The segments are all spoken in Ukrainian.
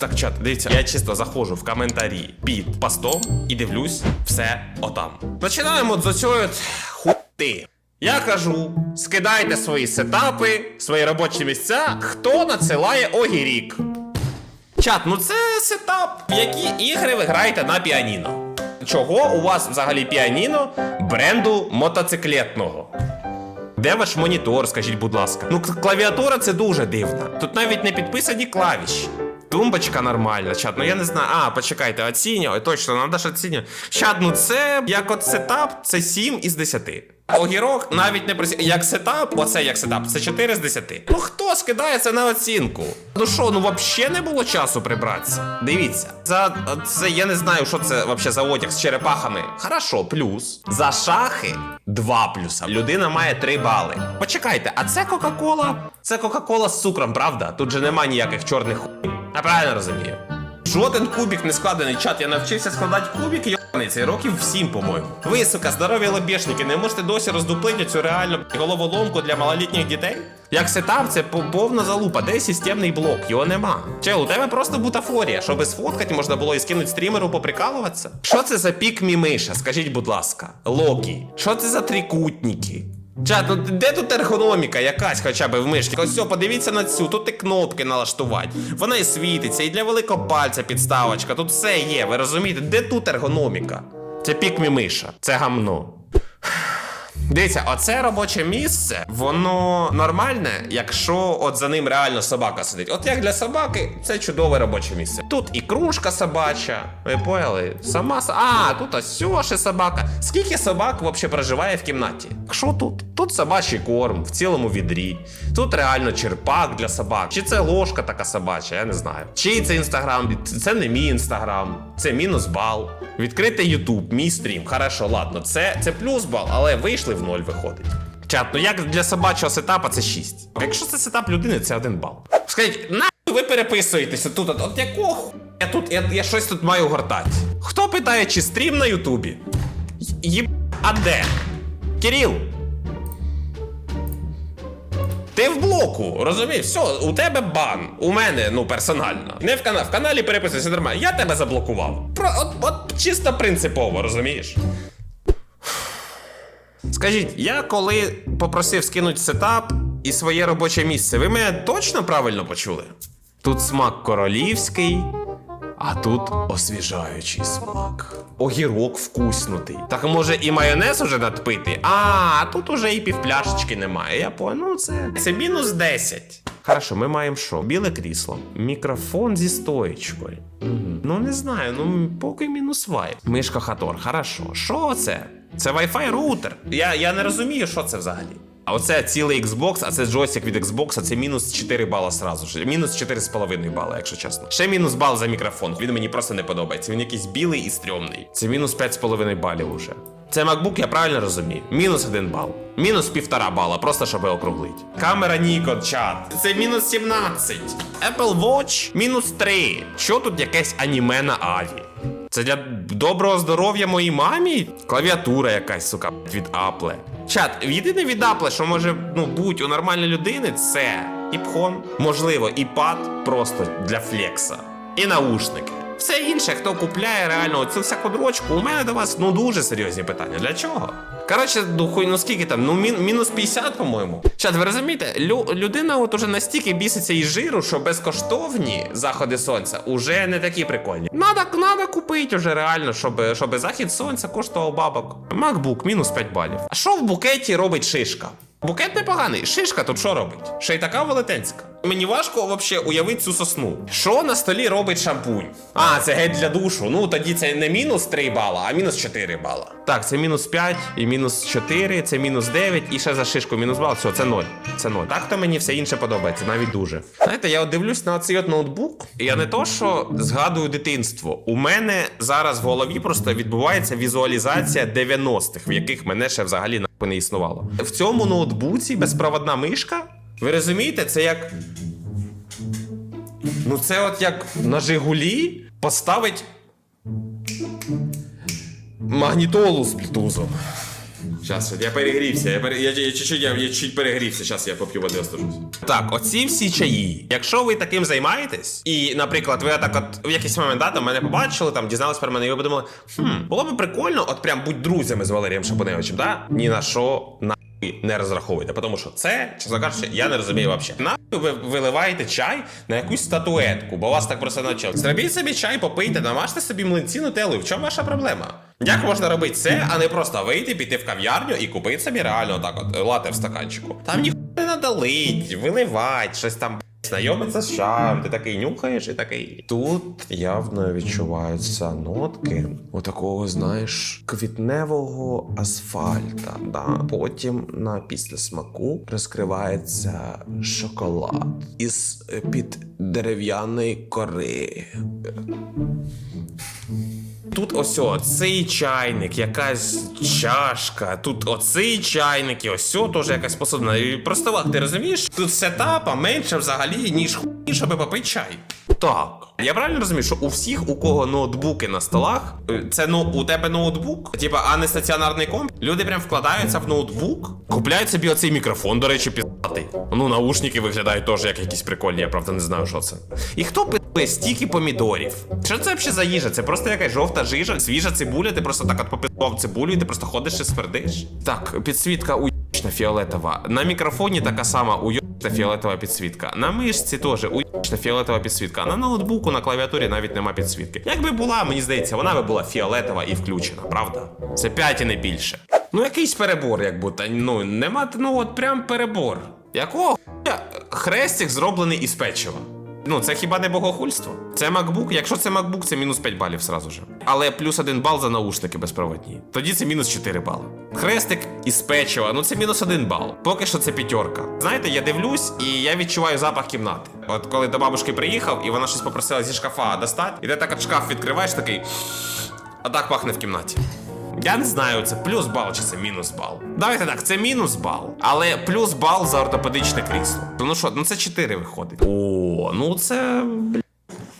Так, чат, дивіться, я чисто заходжу в коментарі під постом і дивлюсь все отам. Починаємо з оцього хути. Я кажу, скидайте свої сетапи, свої робочі місця, хто надсилає огірік. Чат, ну це сетап. Які ігри ви граєте на піаніно? Чого у вас взагалі піаніно бренду мотоциклетного? Де ваш монітор, скажіть, будь ласка? Ну, клавіатура це дуже дивно. Тут навіть не підписані клавіші. Тумбочка нормальна, чат. Ну я не знаю. А, почекайте, оцінювати. Точно, треба ж оцінювати. Чат, ну це як от сетап, це 7 із 10. Огірок навіть не просі... Як сетап, оце як сетап, це 4 з 10. Ну хто скидає це на оцінку? Ну що, ну взагалі не було часу прибратися. Дивіться, за це я не знаю, що це взагалі за одяг з черепахами. Хорошо, плюс. За шахи 2 плюса. Людина має 3 бали. Почекайте, а це Кока-Кола? Це Кока-Кола з цукром, правда? Тут же нема ніяких чорних хуй. Я правильно розумію. Жоден кубік не складений чат. Я навчився складати кубики, йобаний цей років всім, по-моєму. Ви, сука, здорові лобішники, не можете досі роздуплити цю реальну головоломку для малолітніх дітей? Як сетап, це по- повна залупа, де системний блок, його нема. Чел, у тебе просто бутафорія, щоб сфоткати можна було і скинути стрімеру поприкалуватися. Що це за пік мімиша? Скажіть, будь ласка, Локі, що це за трикутники? Чат, ну де тут ергономіка якась хоча б в мишці? Ось подивіться на цю, тут і кнопки налаштувати. Вона і світиться, і для великого пальця підставочка, тут все є, ви розумієте? Де тут ергономіка? Це пік мімиша, це гамно. Дивіться, оце робоче місце, воно нормальне, якщо от за ним реально собака сидить. От як для собаки, це чудове робоче місце. Тут і кружка собача, ви поняли? Сама А, тут ось ще собака. Скільки собак взагалі проживає в кімнаті? Що тут? Тут собачий корм в цілому відрі. Тут реально черпак для собак. Чи це ложка така собача, я не знаю. Чий це інстаграм? Це не мій інстаграм, це мінус бал. Відкрити Ютуб, мій стрім. Хорошо, ладно, це, це плюс бал, але вийшли в ноль виходить. Чат, ну як для собачого сетапа це 6. Якщо це сетап людини, це 1 бал. Скажіть, нахуй ви переписуєтеся тут, от, якого ху... я тут, я, я щось тут маю гортати. Хто питає, чи стрім на Ютубі? Є... А де? Кирил, ти в блоку, розумієш? Все, у тебе бан. У мене, ну, персонально. Не в каналі. В каналі переписуйся нормально. Я тебе заблокував. Про, от, от чисто принципово, розумієш? Скажіть, я коли попросив скинути сетап і своє робоче місце, ви мене точно правильно почули? Тут смак королівський, а тут освіжаючий смак. Огірок вкуснутий. Так може і майонез уже надпити? А, тут уже і півпляшечки немає. Я понял, ну це. Це мінус 10. Хорошо, ми маємо що? Біле крісло, мікрофон зі стоєчкою. Ну не знаю, ну поки мінус вайп. Мишка Хатор, хорошо. Що це? Це Wi-Fi роутер. Я, я не розумію, що це взагалі. А оце цілий Xbox, а це джойстик від Xbox, це мінус 4 бала сразу ж. Мінус 4,5 бала, якщо чесно. Ще мінус бал за мікрофон. Він мені просто не подобається. Він якийсь білий і стрьомний. Це мінус 5,5 балів уже. Це MacBook, я правильно розумію. Мінус 1 бал. Мінус 1,5 бала, просто щоб округлити. Камера Nikon, чат. Це мінус 17. Apple Watch мінус 3. Що тут якесь аніме на Аві? Це для доброго здоров'я моїй мамі? Клавіатура якась, сука, від Apple. Чат, єдине від Apple, що може ну, бути у нормальної людини, це іпхон, можливо, і пад просто для флекса. І наушники. Все інше, хто купляє реально цю всяку дрочку, у мене до вас ну дуже серйозні питання. Для чого? Коротше, ну хуй, ну скільки там? Ну мін, мінус 50, по-моєму. Чат, ви розумієте, лю, людина от уже настільки біситься із жиру, що безкоштовні заходи сонця уже не такі прикольні. Надо, надо купити уже реально, щоб, щоб захід сонця коштував бабок. MacBook мінус 5 балів. А що в букеті робить шишка? Букет непоганий. Шишка тут що робить? Ще й така велетенська. Мені важко вообще уявити цю сосну. Що на столі робить шампунь? А, це геть для душу. Ну тоді це не мінус 3 бала, а мінус 4 бала. Так, це мінус 5 і мінус 4, це мінус 9, і ще за шишку мінус бал. Все, це 0. Це 0. Так то мені все інше подобається, навіть дуже. Знаєте, я от дивлюсь на цей от ноутбук, я не то, що згадую дитинство. У мене зараз в голові просто відбувається візуалізація 90-х, в яких мене ще взагалі не існувало. В цьому ноутбуці безпроводна мишка. Ви розумієте, це як. Ну, це от як на Жигулі поставить магнітолу з блютузом. Щас, я перегрівся, я, пере... я, я, чуть-чуть, я, я чуть перегрівся, зараз я поп'ю води остажусь. Так, оці всі чаї. Якщо ви таким займаєтесь, і, наприклад, ви так от в якийсь момент да, там мене побачили, там дізнались про мене, і ви подумали, хм, було б прикольно, от прям будь друзями з Валерієм Шапоневичем, да? Ні на що на не розраховуйте, тому що це, чесно кажучи, я не розумію взагалі. Нахуй ви виливаєте чай на якусь статуетку, бо вас так просто навчили. Зробіть собі чай, попийте, намажте собі млинці нутеллою. В чому ваша проблема? Як можна робити це, а не просто вийти, піти в кав'ярню і купити собі реально так от лате в стаканчику? Там ніхуя не надо лить, виливать, щось там знайомиться з чаєм, ти такий нюхаєш і такий. Тут явно відчуваються нотки у такого, знаєш, квітневого асфальта. Да? Потім на після смаку розкривається шоколад із е, під дерев'яної кори. Тут ось цей чайник, якась чашка, тут оцей чайник, і ось теж якась посудина. І просто ти розумієш? Тут сетапа менше взагалі, ніж хуй, щоб попити чай. Так. Я правильно розумію, що у всіх, у кого ноутбуки на столах, е, це ну у тебе ноутбук, типа, а не стаціонарний комп. Люди прям вкладаються в ноутбук, купляють собі оцей мікрофон, до речі, піздатий. Ну, наушники виглядають теж як якісь прикольні, я правда не знаю, що це. І хто пи***е стільки помідорів? Що це взагалі за їжа? Це просто якась жовта жижа, свіжа цибуля, ти просто так от попив цибулю, і ти просто ходиш і свердиш. Так, підсвітка уйобічна фіолетова. На мікрофоні така сама уйобічна фіолетова підсвітка. На мишці теж уйобічна фіолетова підсвітка. На ноутбуку, на клавіатурі навіть нема підсвітки. Якби була, мені здається, вона би була фіолетова і включена, правда? Це 5 і не більше. Ну, якийсь перебор, як будто. Ну, нема, ну от прям перебор. Якого хрестик зроблений із печива? Ну, це хіба не богохульство? Це MacBook? Якщо це MacBook, це мінус 5 балів сразу же. Але плюс 1 бал за наушники безпроводні. Тоді це мінус 4 бали. Хрестик із печива, ну це мінус 1 бал. Поки що це п'ятерка. Знаєте, я дивлюсь і я відчуваю запах кімнати. От коли до бабушки приїхав, і вона щось попросила зі шкафа достати, і ти так от шкаф відкриваєш такий. А так пахне в кімнаті. Я не знаю, це плюс бал чи це мінус бал. Давайте так, це мінус бал, але плюс бал за ортопедичне крісло. Ну що, ну це 4 виходить. О, ну це.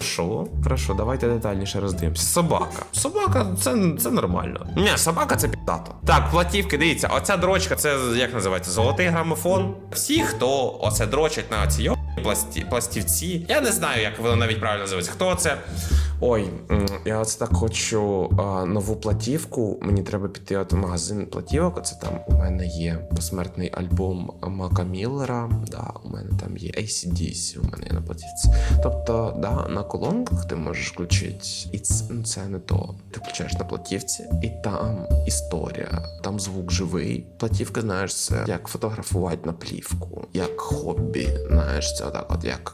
Що? Хорошо, давайте детальніше роздивимося. Собака. Собака, це, це нормально. Ні, собака це піздато. Так, платівки, дивіться, оця дрочка, це як називається? Золотий грамофон. Всі, хто оце дрочить на ці пласті, пластівці. Я не знаю, як воно навіть правильно називається. Хто це? Ой, я оце так хочу а, нову платівку. Мені треба піти от в магазин платівок. Оце там у мене є посмертний альбом Мака Міллера. Да, у мене там є ACDC, у мене є на платівці. Тобто, да, на колонках ти можеш включити, і це, ну, це не то. Ти включаєш на платівці, і там історія, там звук живий. Платівка, знаєш, це як фотографувати на плівку, як хобі. Знаєш, це отак, от як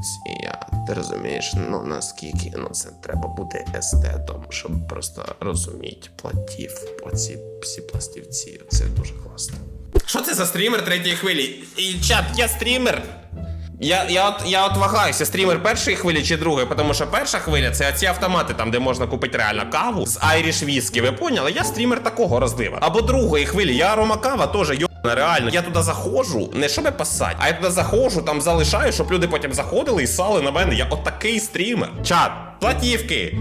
колекція. Ти розумієш, ну наскільки ну це треба бути естетом, щоб просто розуміти платів, оці всі пластівці. Це дуже класно. Що це за стрімер третьої хвилі? І чат, я стрімер. Я, я, от, я от вагаюся, стрімер першої хвилі чи другої, тому що перша хвиля це ці автомати, там де можна купити реально каву з Irish Whisky, ви поняли? Я стрімер такого розлива. Або другої хвилі, я арома кава теж йобана, реально. Я туди заходжу, не щоб писати, а я туди заходжу, там залишаю, щоб люди потім заходили і сали на мене. Я отакий стрімер. Чат, платівки.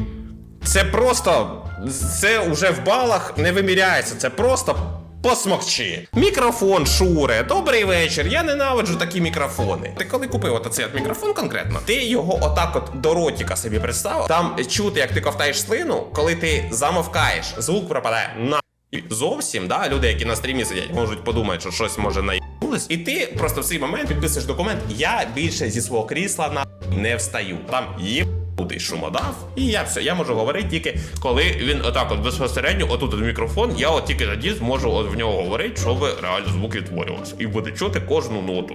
Це просто. Це вже в балах не виміряється. Це просто посмокчи. Мікрофон, Шуре, добрий вечір. Я ненавиджу такі мікрофони. Ти коли купив от цей от мікрофон конкретно, ти його отак от до ротика собі приставив. Там чути, як ти ковтаєш слину, коли ти замовкаєш, звук пропадає на. Зовсім, да, люди, які на стрімі сидять, можуть подумати, що щось може наїбнулось. І ти просто в цей момент підписуєш документ. Я більше зі свого крісла на не встаю. Там є Кудий шумодав, і я все, я можу говорити тільки коли він отак от безпосередньо, отут от мікрофон, я от тільки тоді зможу от в нього говорити, щоб реально звук відтворювався. І буде чути кожну ноту.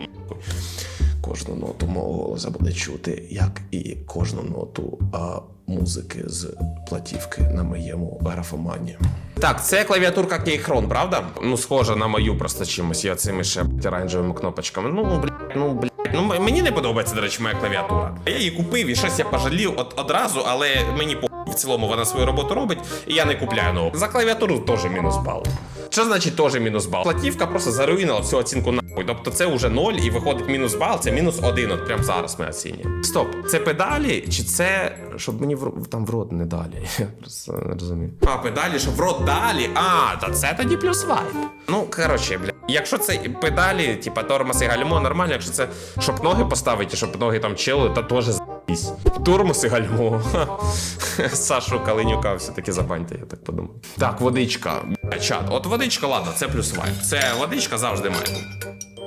Кожну ноту мого голоса буде чути, як і кожну ноту а, музики з платівки на моєму графомані. Так, це клавіатурка Кейхрон, правда? Ну, схожа на мою просто чимось. Я цими ще оранжевими кнопочками. Ну, блядь, ну, блядь. Ну, мені не подобається, до речі, моя клавіатура. Я її купив і щось я пожалів от, одразу, але мені по в цілому вона свою роботу робить, і я не купляю нову. За клавіатуру теж мінус бал. Що значить теж мінус бал? Платівка просто заруїнила всю оцінку нахуй. Тобто це вже 0 і виходить мінус бал, це мінус 1, от прямо зараз ми оцінюємо. Стоп, це педалі чи це щоб мені в, там в рот не далі? Я просто не розумію. А, педалі, щоб в рот далі. А, то це тоді плюс вайп. Ну, коротше, бля. Якщо це педалі, типа тормоз і гальмо, нормально, якщо це щоб ноги поставити, щоб ноги там чили, то теж з***сь. Тормоз і гальмо. Сашу Калинюка все-таки забаньте, я так подумав. Так, водичка. Чат, от водичка, ладно, це плюс вайп. Це водичка завжди має.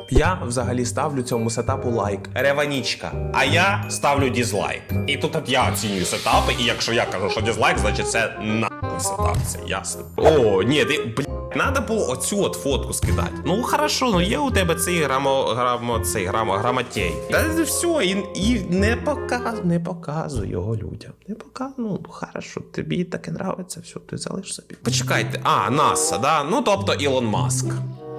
Я взагалі ставлю цьому сетапу лайк. Реванічка. А я ставлю дізлайк. І тут от я оцінюю сетапи, і якщо я кажу, що дізлайк, значить це нахуй сетап, це ясно. О, ні, ти, блядь, Надо було оцю от фотку скидати. Ну хорошо, ну є у тебе цей грамо, грамо, цей грамо, грамотей. Та все, і, і не показ, не показуй його людям. Не показ, ну хорошо, тобі таке нравиться, все, ти залиш собі. Почекайте, а, НАСА, да? Ну тобто Ілон Маск.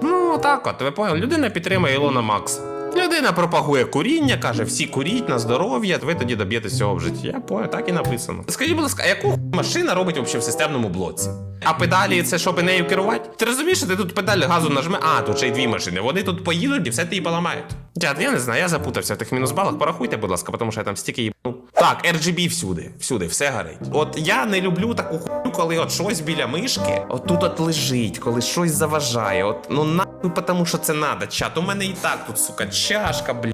Ну, так от, ви поняли, людина підтримує Ілона Макса. Людина пропагує куріння, каже, всі куріть на здоров'я, ви тоді доб'єтеся цього в житті. Я понял, так і написано. Скажіть, будь ласка, яку машина робить взагалі в системному блоці? А педалі це щоб нею керувати? Ти розумієш, ти тут педаль газу нажме, а тут ще й дві машини. Вони тут поїдуть і все ти її поламають. Дяд, я не знаю, я запутався в тих мінус-балах. Порахуйте, будь ласка, тому що я там стільки їбну. Так, RGB всюди, всюди, все горить. От я не люблю таку хуйню, коли от щось біля мишки, от тут от лежить, коли щось заважає. От ну нахуй, тому що це надо, чат. У мене і так тут, сука, чашка, бля.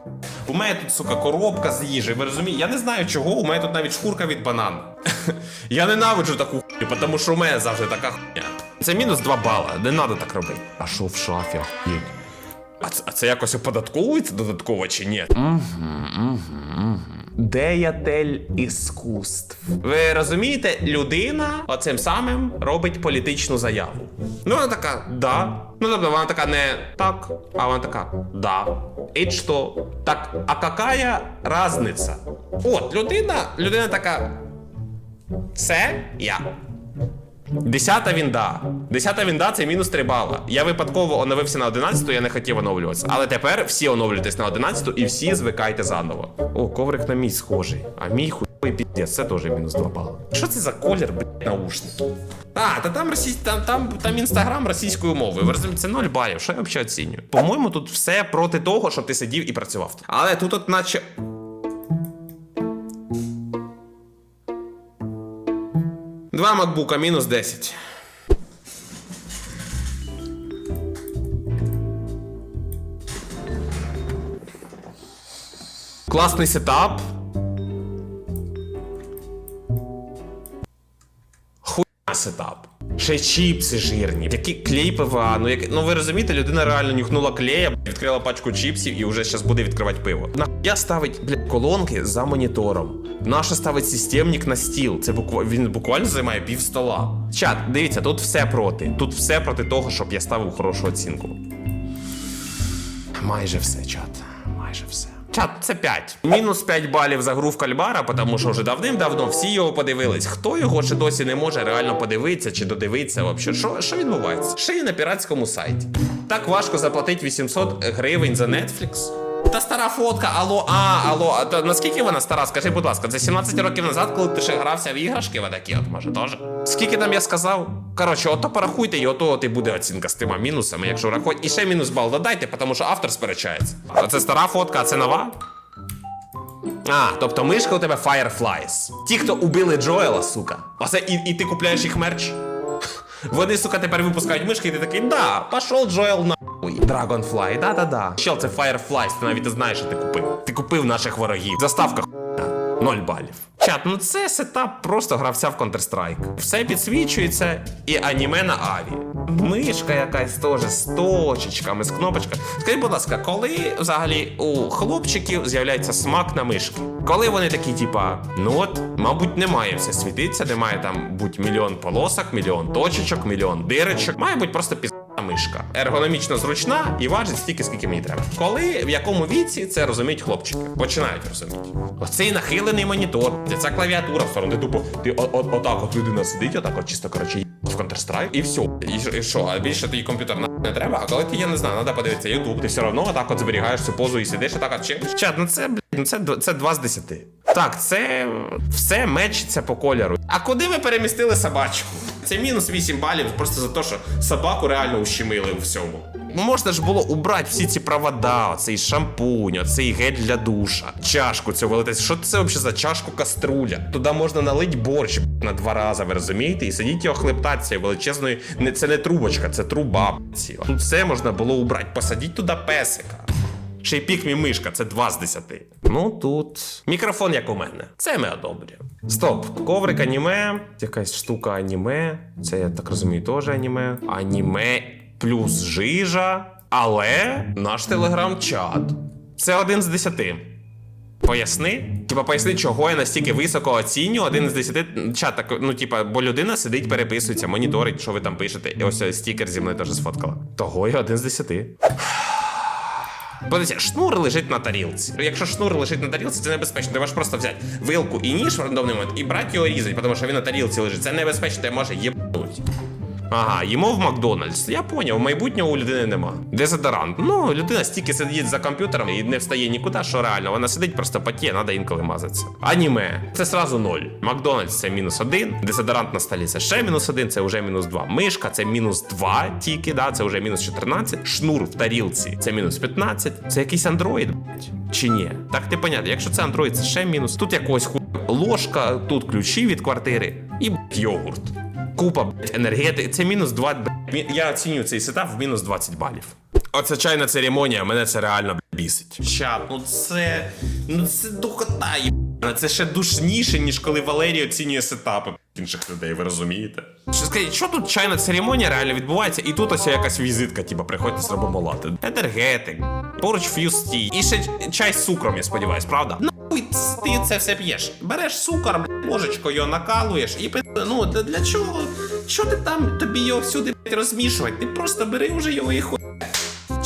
У мене тут, сука, коробка з їжі. Ви розумієте? Я не знаю чого. У мене тут навіть шкурка від банану. Я ненавиджу таку хуйню, тому що у мене завжди така хуйня. Це мінус 2 бала, не треба так робити. А що в шафі? охуєть? А це, а це якось оподатковується додатково чи ні? Деятель іскусств. Ви розумієте, людина оцим самим робить політичну заяву. Ну, вона така, да. Ну, тобто вона така не так, а вона така, да. І що? Так, а какая разниця? От, людина, людина така. Це я. Десята вінда. Десята вінда це мінус 3 бала. Я випадково оновився на 11, я не хотів оновлюватися. Але тепер всі оновлюйтесь на 11 і всі звикайте заново. О, коврик на мій схожий. А мій хуй піздець, це теж мінус 2 бала. Що це за колір, блядь, наушників? А, та там російсь, там, там, там інстаграм російською мовою. Ви це 0 балів. Що я взагалі оцінюю? По-моєму, тут все проти того, щоб ти сидів і працював. Але тут, от, наче. Два макбука, мінус 10. Класний сетап. Хуйня сетап. Ще чіпси жирні. Які клей ПВА. Ну, як... ну ви розумієте, людина реально нюхнула клея, відкрила пачку чіпсів і вже зараз буде відкривати пиво. Нахуя ставить бля, колонки за монітором. Наша ставить системник на стіл. Це буква... він буквально займає пів стола. Чат, дивіться, тут все проти. Тут все проти того, щоб я ставив хорошу оцінку. Майже все, чат. Майже все. Чат, це 5. Мінус 5 балів за гру в кальмара, тому що вже давним-давно всі його подивились. Хто його ще досі не може реально подивитися чи додивитися? Вообще, що, що відбувається? Ще й на піратському сайті. Так важко заплатити 800 гривень за Netflix. Та стара фотка, алло, а, алло, а то наскільки вона стара? Скажи, будь ласка, це 17 років назад, коли ти ще грався в іграшки, ви такі, от може, теж? Скільки там я сказав? Коротше, ото порахуйте, і ото от і буде оцінка з тима мінусами, якщо рахувати. І ще мінус бал додайте, тому що автор сперечається. А це стара фотка, а це нова? А, тобто мишка у тебе Fireflies. Ті, хто убили Джоела, сука. Оце і, і ти купляєш їх мерч? Вони, сука, тепер випускають мишки, і ти такий, да, пошов Джоел нахуй. Dragonfly, да-да-да. Чел, це Fireflies, ти навіть не знаєш, що ти купив. Ти купив наших ворогів. Заставка хуйня. Ноль балів. Чат, ну це сетап просто гравця в Counter-Strike. Все підсвічується і аніме на аві. Мишка якась теж з точечками, з кнопочками. Скажіть, будь ласка, коли взагалі у хлопчиків з'являється смак на мишки? Коли вони такі, типа, ну от, мабуть, немає все світиться, немає там будь мільйон полосок, мільйон точечок, мільйон дирочок. Має бути просто піз мишка. Ергономічно зручна і важить стільки, скільки мені треба. Коли в якому віці це розуміють хлопчики? Починають розуміти. Оцей нахилений монітор, ця клавіатура в сторону. Ти тупо, ти о- о- отак от людина сидить, отак от чисто коротше в Counter-Strike, і все. І, і що, а більше тобі комп'ютер на не треба. А коли ти, я не знаю, треба подивитися YouTube, ти все одно отак от зберігаєш цю позу і сидиш, отак от чилиш. Чат, ну це, блядь, ну це, це 2 з 10. Так, це все мечиться по кольору. А куди ви перемістили собачку? Це мінус 8 балів просто за те, що собаку реально ущемили у всьому. Можна ж було убрати всі ці провода, оцей шампунь, оцей гель для душа, чашку цю велетенську. Що це взагалі за чашку каструля? Туди можна налить борщ на два рази, ви розумієте? І сидіть його хлептати цією величезною. Це не трубочка, це труба ціла. Тут все можна було убрати. Посадіть туди песика. Ще й пік мій мишка, це 2 з 10. Ну тут. Мікрофон, як у мене. Це ми одобрюємо. Стоп. Коврик аніме. Якась штука аніме. Це я так розумію, теж аніме. Аніме плюс жижа. Але наш телеграм-чат. Це один з 10. Поясни? Типа поясни, чого я настільки високо оціню один з 10 чат, так, ну типа, бо людина сидить, переписується, моніторить, що ви там пишете. І ось ось стікер зі мною теж сфоткала. Того я один з 10. Подивіться, шнур лежить на тарілці. Якщо шнур лежить на тарілці, це небезпечно. Ти можеш просто взяти вилку і ніж в рандомний момент і брати його різати, тому що він на тарілці лежить. Це небезпечно, ти може єбнуть. Ага, їмо в Макдональдс. Я поняв, майбутнього у людини нема. Дезодорант. Ну, людина стільки сидить за комп'ютером і не встає нікуди, що реально. Вона сидить, просто потіє, треба інколи мазатися. Аніме. Це сразу ноль. Макдональдс це мінус один. Дезодорант на столі це ще мінус один, це вже мінус два. Мишка це мінус два тільки, да, це вже мінус 14. Шнур в тарілці це мінус 15. Це якийсь андроїд. Чи ні? Так не понятно. Якщо це андроїд, це ще мінус. Тут якогось ху... ложка, тут ключі від квартири і йогурт. Купа блядь, енергетики. Це мінус 20. блядь. Я оцінюю цей сетап в мінус 20 балів. Оце чайна церемонія, мене це реально блядь, бісить. Чат, ну це. Ну це духота, єбана. Це ще душніше, ніж коли Валерій оцінює сетапи інших людей, ви розумієте? Що скажіть, що тут чайна церемонія реально відбувається, і тут ось якась візитка, типа, приходьте зробимо лати. Енергетик, поруч ф'юсті. І ще чай з цукром, я сподіваюсь, правда? Ти це все п'єш. Береш цукор, блядь, ложечкою його накалуєш і пи- ну для, чого? Що ти там тобі його всюди блядь, розмішувати? Ти просто бери вже його і хуй.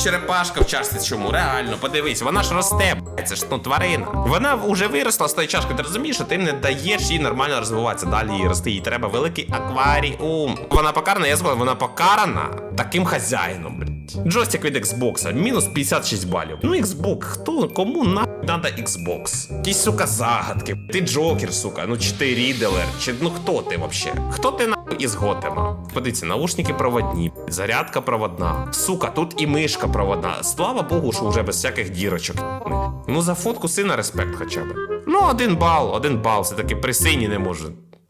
Черепашка в чашці чому? Реально, подивись, вона ж росте, блядь, це ж ну тварина. Вона вже виросла з тої чашки. Ти розумієш, що ти не даєш їй нормально розвиватися, далі їй рости. Їй треба великий акваріум. Вона покарана, я згоден, вона покарана таким хазяїном, блядь. Джойстик від Xbox, мінус 56 балів. Ну, Xbox, хто кому нахуй надо Xbox? Якісь, сука, загадки. Ти Джокер, сука, ну чи ти Ріделер, чи ну хто ти вообще? Хто ти нахуй із Готема? Подивіться, наушники проводні, зарядка проводна. Сука, тут і мишка проводна. Слава Богу, що вже без всяких дірочок. Ну за фотку сина респект хоча б. Ну, один бал, один бал, все таки при сині не може.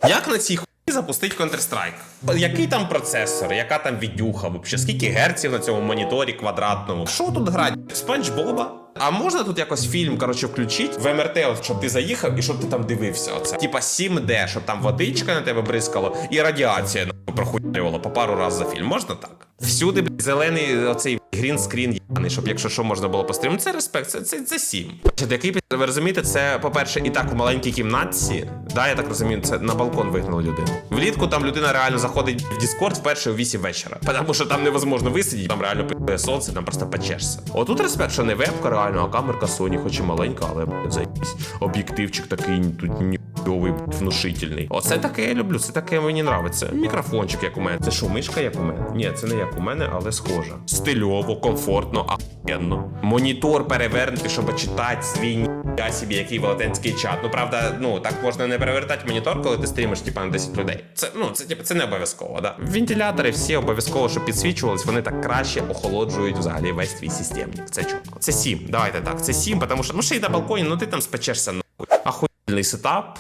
Як на цій запустить Counter-Strike? Який там процесор, яка там відюха, вообще? скільки герців на цьому моніторі квадратному? Що тут грати? Спанч Боба? А можна тут якось фільм, коротше, включити в МРТ, щоб ти заїхав і щоб ти там дивився. Оце. Типа 7D, щоб там водичка на тебе бризкало і радіація нахуй, прохуювала по пару разів за фільм. Можна так? Всюди блядь, зелений оцей грінскрін єбаний, щоб якщо що можна було пострімити. Це респект, це, це, це 7. Значить, Який ви розумієте, це, по-перше, і так в маленькій кімнатці. Да, я так розумію, це на балкон вигнали людину. Влітку там людина реально заходить в Discord вперше о 8 вечора. Тому що там невозможно висидіти, там реально пи***є сонце, там просто печешся. Отут респект, що не вебка реально, а камерка Sony, хоч і маленька, але блядь, заєбісь. Об'єктивчик такий тут ніхуйовий, внушительний. Оце таке я люблю, це таке мені нравиться. Мікрофончик, як у мене. Це що, мишка, як у мене? Ні, це не як у мене, але схожа. Стильово, комфортно, ахуєнно. Монітор перевернути, щоб читати свій собі, який велетенський чат. Ну правда, ну так можна не перевертати монітор, коли ти стрімиш типа на 10 людей. Це ну це типу, це не обов'язково, да. Вентилятори всі обов'язково, щоб підсвічувались, вони так краще охолоджують взагалі весь твій системник. Це чітко. Це 7. Давайте так. Це 7, тому що ну ще й на балконі, ну ти там спечешся нахуй. Ахуєнний сетап.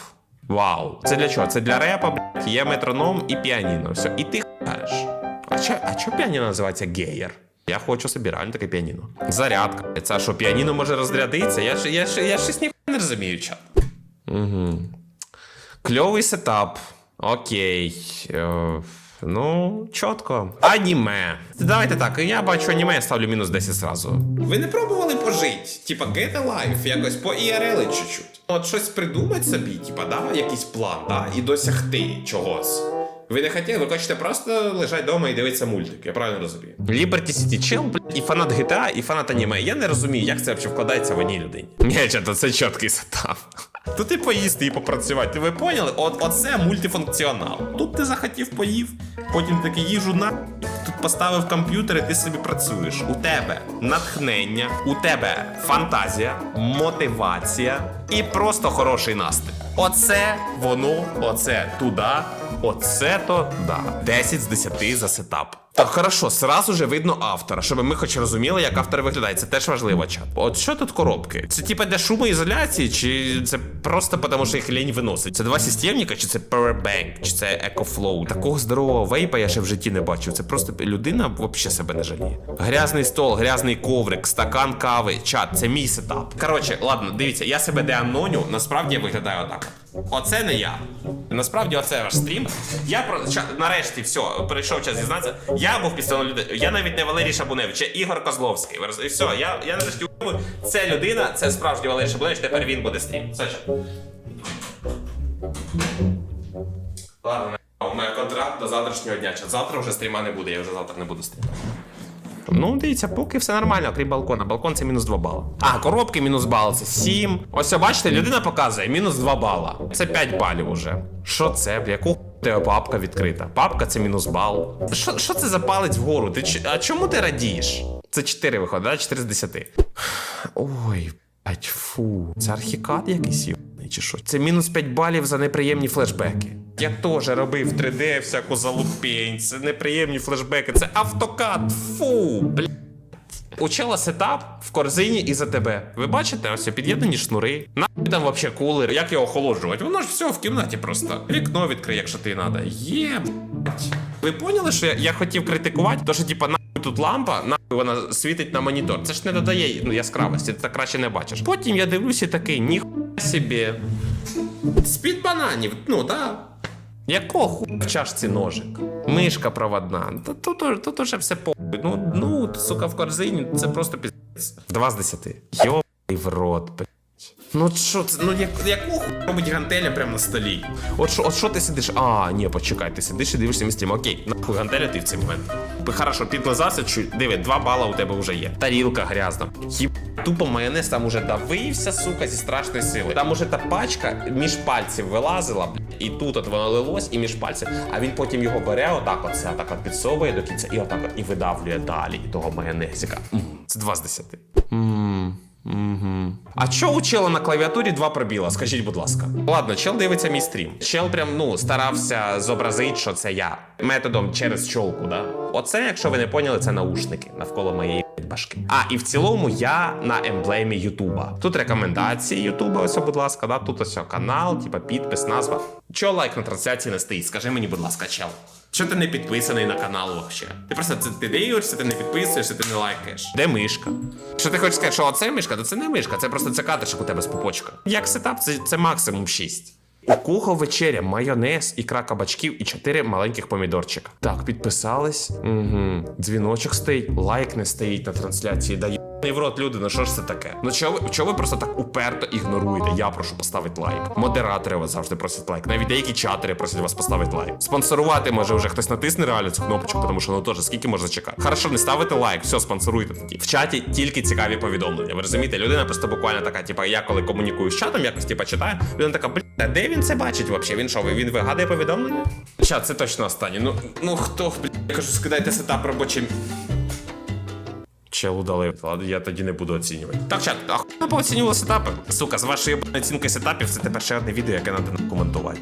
Вау. Це для чого? Це для репа, блядь, є метроном і піаніно. Все. І ти кажеш. А чо, а чо піаніно називається геєр? Я хочу собі реально таке піаніно. Зарядка. Це що, піаніно може розрядитися? Я я, ж- я щось ніхуя не розумію, чат. Угу. Кльовий сетап. Окей. Е, ну, чітко. Аніме. Давайте так, я бачу аніме, я ставлю мінус 10 зразу. Ви не пробували пожити? Типа get a life, якось по IRL чуть-чуть. От щось придумати собі, типа, да, якийсь план, да, і досягти чогось. Ви не хотіли, ви хочете просто лежати вдома і дивитися мультик, я правильно розумію. Liberty City Chill, блядь, і фанат GTA, і фанат аніме. Я не розумію, як це взагалі вкладається в одній людині. Ні, чато, це чіткий сетап. Тут і поїсти, і попрацювати. Ви поняли? От, оце мультифункціонал. Тут ти захотів поїв, потім таки їжу на. Тут поставив комп'ютер, і ти собі працюєш. У тебе натхнення, у тебе фантазія, мотивація і просто хороший настрій. Оце воно, оце туди Оце то да. 10 з 10 за сетап. Так, хорошо, сразу же видно автора, щоб ми хоч розуміли, як автор виглядає. Це теж важливо, чат. От що тут коробки? Це типа для шумоізоляції, чи це просто тому, що їх лінь виносить? Це два системника, чи це Powerbank, чи це EcoFlow? Такого здорового вейпа я ще в житті не бачив. Це просто людина взагалі себе не жаліє. Грязний стол, грязний коврик, стакан кави, чат, це мій сетап. Коротше, ладно, дивіться, я себе деаноню, насправді я виглядаю отак. Оце не я. Насправді, оце ваш стрім. Я про нарешті все, прийшов час зізнатися. Я був підставною людиною. Я навіть не Валерій Шабуневич, це Ігор Козловський. І все, я, я нарешті уявив, це людина, це справжній Валерій Шабуневич, тепер він буде стрім. Все. Ладно, у мене контракт до завтрашнього дня. Завтра вже стріма не буде, я вже завтра не буду стрімати. Ну, дивіться, поки все нормально, окрім балкона. Балкон це мінус 2 бала. А, коробки мінус бал, це 7. Ось, бачите, людина показує мінус 2 бала. Це 5 балів уже. Що це? В яку тебе папка відкрита? Папка це мінус бал. Що, це за палець вгору? Ти, а чому ти радієш? Це 4 виходить, да? 4 з 10. Ой, блять, фу. Це архікад якийсь чи що? Це мінус 5 балів за неприємні флешбеки. Я теж робив 3D всяку залупень. Це неприємні флешбеки. Це автокад. Фу, блядь. Учила сетап в корзині і за тебе. Ви бачите, ось під'єднані шнури. Нахуй там вообще кулер. Як його охолоджувати? Воно ж все в кімнаті просто. Вікно відкрий, якщо ти надо. Є. Ви поняли, що я, я хотів критикувати? То, що типа нахуй тут лампа, нахуй вона світить на монітор. Це ж не додає ну, яскравості, ти так краще не бачиш. Потім я дивлюся такий, ніхуя собі. Спід бананів, ну так. Якого хуя в чашці ножик? Мишка проводна. Та тут, тут уже все по. Ну, ну, сука, в корзині це просто піздець. Два з десяти. Йобаний в рот, блядь. Ну що це? Ну як, яку хуй робить гантеля прямо на столі? От що, от що ти сидиш? А, ні, почекай, ти сидиш і дивишся мій. Окей, нахуй гантеля ти в цей момент. Хорошо, підлизався, чуть. Диви, два бала у тебе вже є. Тарілка грязна. Хіб тупо майонез там уже давився, сука, зі страшної сили. Там уже та пачка між пальців вилазила, і тут от воно лилось, і між пальців. А він потім його бере, отак от це, отак от підсовує до кінця, і отак от і видавлює далі того майонезика. Це два з десяти. Угу. А чо у чела на клавіатурі два пробіла? Скажіть, будь ласка. Ладно, чел дивиться мій стрім. Чел прям ну старався зобразити, що це я. Методом через чолку, да? Оце, якщо ви не поняли, це наушники навколо моєї башки. А, і в цілому я на емблемі Ютуба. Тут рекомендації Ютуба, ось, будь ласка, да? тут ось канал, типа підпис, назва. Чо лайк на трансляції не стоїть? Скажи мені, будь ласка, чел. Чо ти не підписаний на канал вообще? Ти просто це ти дивишся, ти не підписуєшся, ти не лайкаєш. Де мишка? Що ти хочеш сказати, що оце мишка, то це не мишка, це просто це катишок у тебе з пупочка. Як сетап, це, це максимум 6. У кухо вечеря, майонез, ікра кабачків і 4 маленьких помідорчика. Так, підписались. Угу. Дзвіночок стоїть, лайк не стоїть на трансляції. Да єбаний в рот, люди, ну що ж це таке? Ну чого ви, чого ви просто так уперто ігноруєте? Я прошу поставити лайк. Модератори вас завжди просять лайк. Навіть деякі чатери просять вас поставити лайк. Спонсорувати може вже хтось натисне реально цю кнопочку, тому що ну теж скільки можна чекати. Хорошо, не ставите лайк, все, спонсоруйте тоді. В чаті тільки цікаві повідомлення. Ви розумієте, людина просто буквально така, типа, я коли комунікую з чатом, якось типа читаю, людина така, блін, а де він це бачить вообще? Він що, він вигадує повідомлення? Чат, це точно останнє. Ну, ну хто, блін, я кажу, скидайте сетап робочим. Чел удалив, ладно, я тоді не буду оцінювати. Так, чат, а хуй пооцінювали сетапи? Сука, з вашої оцінки сетапів це тепер ще одне відео, яке треба коментувати.